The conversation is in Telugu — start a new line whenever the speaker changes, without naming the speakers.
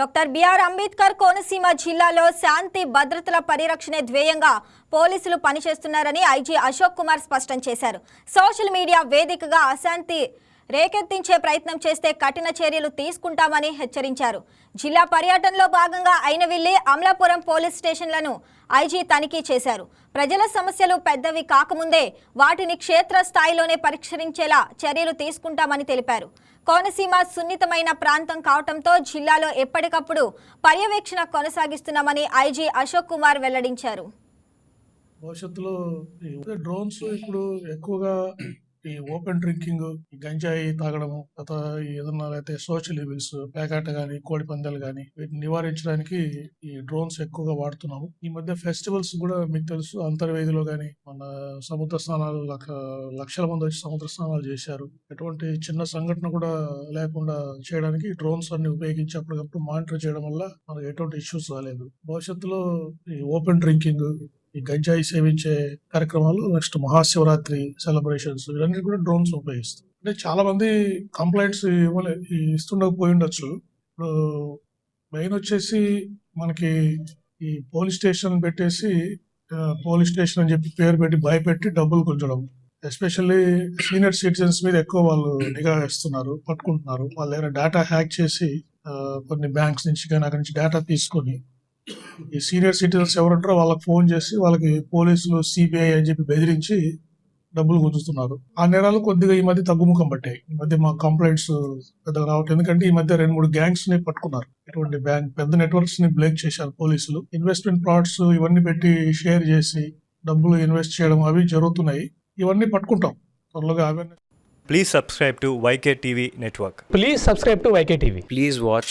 డాక్టర్ బిఆర్ అంబేద్కర్ కోనసీమ జిల్లాలో శాంతి భద్రతల పరిరక్షణే ధ్యేయంగా పోలీసులు పనిచేస్తున్నారని ఐజీ అశోక్ కుమార్ స్పష్టం చేశారు. సోషల్ మీడియా వేదికగా అశాంతి రేకెత్తించే ప్రయత్నం చేస్తే కఠిన చర్యలు తీసుకుంటామని హెచ్చరించారు. జిల్లా పర్యటనలో భాగంగా అయినవిల్లి అమలాపురం పోలీస్ స్టేషన్లను ఐజీ తనిఖీ చేశారు. ప్రజల సమస్యలు పెద్దవి కాకముందే వాటిని క్షేత్ర స్థాయిలోనే పరిష్కరించేలా చర్యలు తీసుకుంటామని తెలిపారు. కోనసీమ సున్నితమైన ప్రాంతం కావటంతో జిల్లాలో ఎప్పటికప్పుడు పర్యవేక్షణ కొనసాగిస్తున్నామని ఐజీ అశోక్ కుమార్ వెల్లడించారు.
భవిష్యత్తులో డ్రోన్స్ ఇప్పుడు ఎక్కువగా ఈ ఓపెన్ డ్రింకింగ్ గంజాయి తాగడము తర్వాత ఈ ఏదన్నా అయితే సోషల్ ఈవిల్స్ పేకాట గాని కోడి పందాలు గాని వీటిని నివారించడానికి ఈ డ్రోన్స్ ఎక్కువగా వాడుతున్నాము. ఈ మధ్య ఫెస్టివల్స్ కూడా మీకు తెలుసు అంతర్వేదిలో గాని మన సముద్ర స్నానాలు లక్ష లక్షల మంది వచ్చి సముద్ర స్నానాలు చేశారు. ఎటువంటి చిన్న సంఘటన కూడా లేకుండా చేయడానికి డ్రోన్స్ అన్ని ఉపయోగించి అప్పటికప్పుడు మానిటర్ చేయడం వల్ల మనకు ఎటువంటి ఇష్యూస్ రాలేదు. భవిష్యత్తులో ఈ ఓపెన్ డ్రింకింగ్ ఈ గంజాయి సేవించే కార్యక్రమాలు నెక్స్ట్ మహాశివరాత్రి సెలబ్రేషన్స్ ఇవన్నీ కూడా డ్రోన్స్ ఉపయోగిస్తాం. అంటే చాలా మంది కంప్లైంట్స్ ఇవ్వలే ఇస్తుండకపోయి ఉండొచ్చు. ఇప్పుడు మెయిన్ వచ్చేసి మనకి ఈ పోలీస్ స్టేషన్ పెట్టేసి పోలీస్ స్టేషన్ అని చెప్పి పేరు పెట్టి భయపెట్టి డబ్బులు గుంజడం ఎస్పెషల్లీ సీనియర్ సిటిజన్స్ మీద ఎక్కువ వాళ్ళు నిఘా వేస్తున్నారు పట్టుకుంటున్నారు. వాళ్ళ దగ్గర డేటా హ్యాక్ చేసి కొన్ని బ్యాంక్స్ నుంచి కానీ అక్కడి నుంచి డేటా తీసుకొని ఈ సీనియర్ సిటిజన్స్ ఎవరుంటారో వాళ్ళకి ఫోన్ చేసి వాళ్ళకి పోలీసులు సిబిఐ అని చెప్పి బెదిరించి డబ్బులు గుంజుతున్నారు. ఆ నేరాలు కొద్దిగా ఈ మధ్య తగ్గుముఖం పట్టాయి. ఈ మధ్య మా కంప్లైంట్స్ పెద్దగా రావట్లేదు. ఎందుకంటే ఈ మధ్య రెండు మూడు గ్యాంగ్స్ని పట్టుకున్నారు. ఇటువంటి బ్యాంక్ పెద్ద నెట్వర్క్స్ని బ్లేక్ చేశారు పోలీసులు. ఇన్వెస్ట్మెంట్ ప్లాట్స్ ఇవన్నీ పెట్టి షేర్ చేసి డబ్బులు ఇన్వెస్ట్ చేయడం అవి జరుగుతున్నాయి. ఇవన్నీ పట్టుకుంటాం. త్వరలోగా awareness
Please subscribe to YK TV Network.
Please subscribe to YK TV.
Please watch